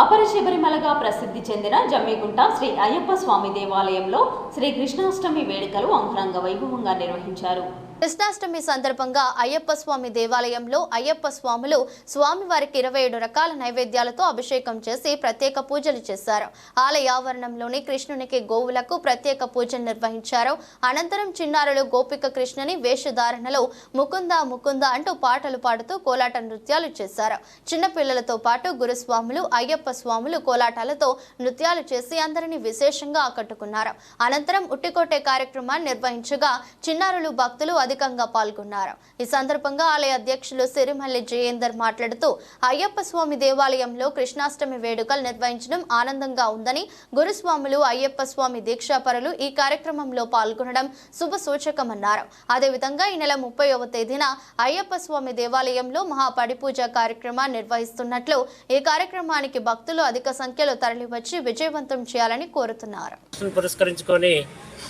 అపర శబరిమలగా ప్రసిద్ధి చెందిన జమ్మిగుంట శ్రీ అయ్యప్ప స్వామి దేవాలయంలో శ్రీ కృష్ణాష్టమి వేడుకలు అంగరంగ వైభవంగా నిర్వహించారు. కృష్ణాష్టమి సందర్భంగా అయ్యప్ప స్వామి దేవాలయంలో అయ్యప్ప స్వాములు స్వామివారికి ఇరవై ఏడు రకాల నైవేద్యాలతో అభిషేకం చేసి ప్రత్యేక పూజలు చేశారు. ఆలయ ఆవరణంలోని కృష్ణునికి గోవులకు ప్రత్యేక పూజలు నిర్వహించారు. అనంతరం చిన్నారులు గోపిక కృష్ణుని వేషధారణలో ముకుంద ముకుంద అంటూ పాటలు పాడుతూ కోలాట నృత్యాలు చేశారు. చిన్నపిల్లలతో పాటు గురుస్వాములు అయ్యప్ప స్వాములు కోలాటాలతో నృత్యాలు చేసి అందరినీ విశేషంగా ఆకట్టుకున్నారు. అనంతరం ఉట్టికొట్టే కార్యక్రమాన్ని నిర్వహించగా చిన్నారులు భక్తులు అధికంగా పాల్గొన్నారు. ఈ సందర్భంగా ఆలయ అధ్యక్షులు సిరిమల్లి జయేందర్ మాట్లాడుతూ అయ్యప్ప స్వామి దేవాలయంలో కృష్ణాష్టమి వేడుకలు నిర్వహించడం ఆనందంగా ఉందని గురుస్వాములు అయ్యప్ప స్వామి దీక్షాపరులు ఈ కార్యక్రమంలో పాల్గొనడం శుభ సూచకమన్నారు. అదేవిధంగా ఈ నెల ముప్పైవ తేదీన అయ్యప్ప స్వామి దేవాలయంలో మహాపడి పూజ కార్యక్రమాన్ని నిర్వహిస్తున్నట్లు ఈ కార్యక్రమానికి భక్తులు భక్తులు అధిక సంఖ్యలో తరలివచ్చి విజయవంతం చేయాలని కోరుతున్నారు. పురస్కరించుకొని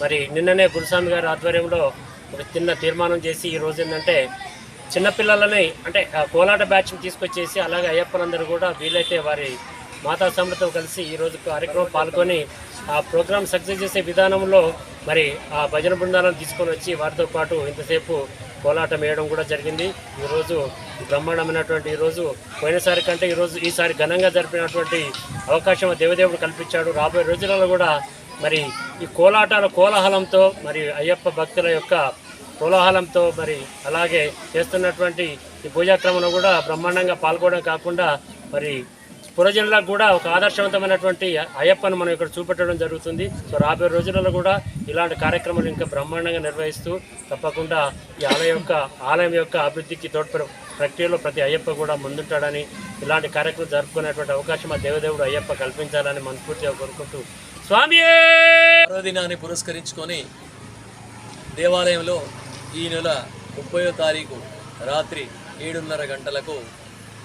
మరి నిన్ననే గురుస్వామి గారి ఆధ్వర్యంలో ఒక చిన్న తీర్మానం చేసి ఈ రోజు ఏంటంటే చిన్నపిల్లలని అంటే ఆ కోలాట బ్యాచ్ని తీసుకొచ్చేసి అలాగే అయ్యప్పలందరూ కూడా వీలైతే వారి మాతా సమ్మతో కలిసి ఈ రోజు కార్యక్రమం పాల్గొని ఆ ప్రోగ్రాం సక్సెస్ చేసే విధానంలో మరి ఆ భజన బృందాలను తీసుకొని వచ్చి వారితో పాటు ఇంతసేపు కోలాటం వేయడం కూడా జరిగింది. ఈరోజు బ్రహ్మాండమైనటువంటి ఈరోజు పోయినసారి కంటే ఈరోజు ఈసారి ఘనంగా జరిపినటువంటి అవకాశం దేవదేవుడు కల్పించాడు. రాబోయే రోజులలో కూడా మరి ఈ కోలాటాల కోలాహలంతో మరి అయ్యప్ప భక్తుల యొక్క కోలాహలంతో మరి అలాగే చేస్తున్నటువంటి ఈ పూజాక్రమంలో కూడా బ్రహ్మాండంగా పాల్గొనడం కాకుండా మరి పురజనులకు కూడా ఒక ఆదర్శవంతమైనటువంటి అయ్యప్పను మనం ఇక్కడ చూపెట్టడం జరుగుతుంది. సో రాబోయే రోజులలో కూడా ఇలాంటి కార్యక్రమాలు ఇంకా బ్రహ్మాండంగా నిర్వహిస్తూ తప్పకుండా ఈ ఆలయం యొక్క ఆలయం యొక్క అభివృద్ధికి తోడ్పడే ప్రక్రియలో ప్రతి అయ్యప్ప కూడా ముందుంటాడని ఇలాంటి కార్యక్రమం జరుపుకునేటువంటి అవకాశం ఆ దేవదేవుడు అయ్యప్ప కల్పించాలని మనస్ఫూర్తిగా కోరుకుంటూ. స్వామి పర్వదినాన్ని పురస్కరించుకొని దేవాలయంలో ఈ నెల ముప్పయో తారీఖు రాత్రి ఏడున్నర గంటలకు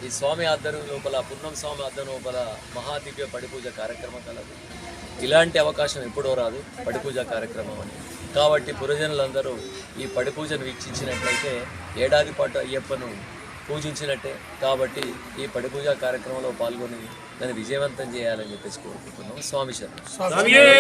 ఈ స్వామి ఆధ్వర్యం లోపల పున్నం స్వామి ఆధ్వర్యం లోపల మహాదివ్య పడిపూజ కార్యక్రమం కలదు. ఇలాంటి అవకాశం ఎప్పుడో రాదు పడిపూజ కార్యక్రమం అని. కాబట్టి పురజనులందరూ ఈ పడిపూజను వీక్షించినట్లయితే ఏడాది పాటు అయ్యప్పను పూజించినట్టే. కాబట్టి ఈ పడిపూజ కార్యక్రమంలో పాల్గొని దాన్ని విజయవంతం చేయాలని చెప్పేసి కోరుకుంటున్నాం స్వామి శరణం. స్వామి.